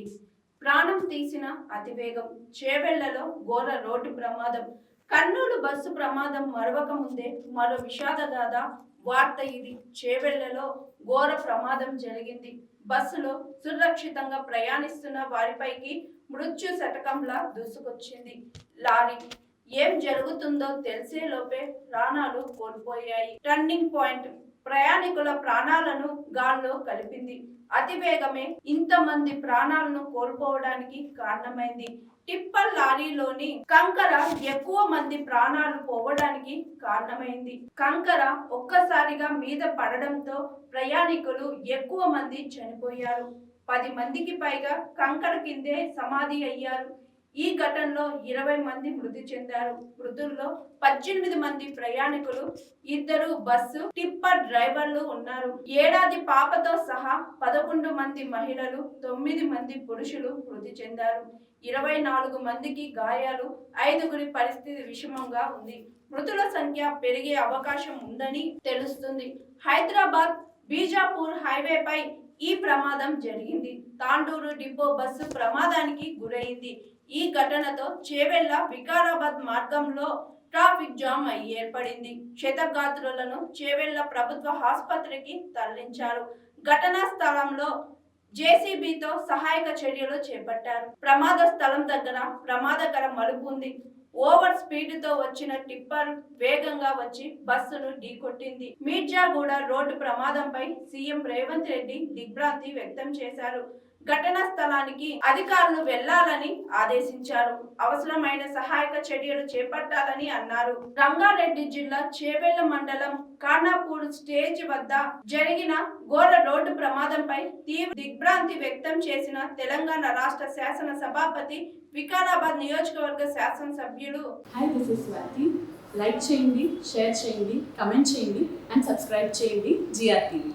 జరిగింది ప్రాణం తీసిన అతివేగం చేవెళ్ళలో ఘోర రోడ్డు ప్రమాదం కర్నూలు బస్సు ప్రమాదం మరవక ముందే మరో విషాదగాథ వార్త ఇది. చేవెళ్ళలో ఘోర ప్రమాదం జరిగింది. బస్సులో సురక్షితంగా ప్రయాణిస్తున్న వారిపైకి మృత్యు శతకంలా దూసుకొచ్చింది. లారీ. ఏం జరుగుతుందో తెలిసే లోపే ప్రాణాలు కోల్పోయాయి. Turning point. ప్రయాణికుల ప్రాణాలను గాల్లో కలిపింది. అతివేగమే ఇంతమంది ప్రాణాలను కోల్పోవడానికి కారణమైంది. టిప్పర్ లారీలోని కంకర ఎక్కువ మంది ప్రాణాలు పోవడానికి కారణమైంది. కంకర ఒక్కసారిగా మీద పడడంతో ప్రయాణికులు ఎక్కువ మంది చనిపోయారు. పది మందికి పైగా కంకర కిందే సమాధి అయ్యారు. ఈ ఘటనలో ఇరవై మంది మృతి చెందారు. మృతుల్లో పద్దెనిమిది మంది ప్రయాణికులు ఇద్దరు బస్సు టిప్పర్ డ్రైవర్లు ఉన్నారు. ఏడాది పాపతో సహా పదకొండు మంది మహిళలు తొమ్మిది మంది పురుషులు మృతి చెందారు. ఇరవై నాలుగు మందికి గాయాలు ఐదుగురి పరిస్థితి విషమంగా ఉంది. మృతుల సంఖ్య పెరిగే అవకాశం ఉందని తెలుస్తుంది. హైదరాబాద్ బీజాపూర్ హైవేపై ఈ ప్రమాదం జరిగింది. తాండూరు డిపో బస్సు ప్రమాదానికి గురైంది. ఈ ఘటనతో చేవెళ్ళ వికారాబాద్ మార్గంలో ట్రాఫిక్ జామ్ అయి ఏర్పడింది. క్షతగాత్రులను చేవెళ్ళ ప్రభుత్వ ఆసుపత్రికి తరలించారు. ఘటనా స్థలంలో జేసీబీతో సహాయక చర్యలు చేపట్టారు. ప్రమాద స్థలం దగ్గర ప్రమాదకర మలుపు ఉంది. ఓవర్ స్పీడ్తో వచ్చిన టిప్పర్ వేగంగా వచ్చి బస్సును ఢీకొట్టింది. మీర్జాగూడ రోడ్డు ప్రమాదంపై సీఎం రేవంత్ రెడ్డి దిగ్భ్రాంతి వ్యక్తం చేశారు. ఘటనా స్థలానికి అధికారులు వెళ్ళాలని ఆదేశించారు. అవసరమైన సహాయక చర్యలు చేపట్టాలని అన్నారు. రంగారెడ్డి జిల్లా చేవెళ్ళ మండలం ఖానాపూర్ స్టేజ్ వద్ద జరిగిన ఘోర రోడ్డు ప్రమాదంపై తీవ్ర దిగ్భ్రాంతి వ్యక్తం చేసిన తెలంగాణ రాష్ట్ర శాసన సభాపతి వికారాబాద్ నియోజకవర్గ శాసనసభ్యులు. Hi this is Swathi like చేయండి షేర్ చేయండి కమెంట్ చేయండి అండ్ సబ్స్క్రైబ్ చేయండి జిఆర్టీవీ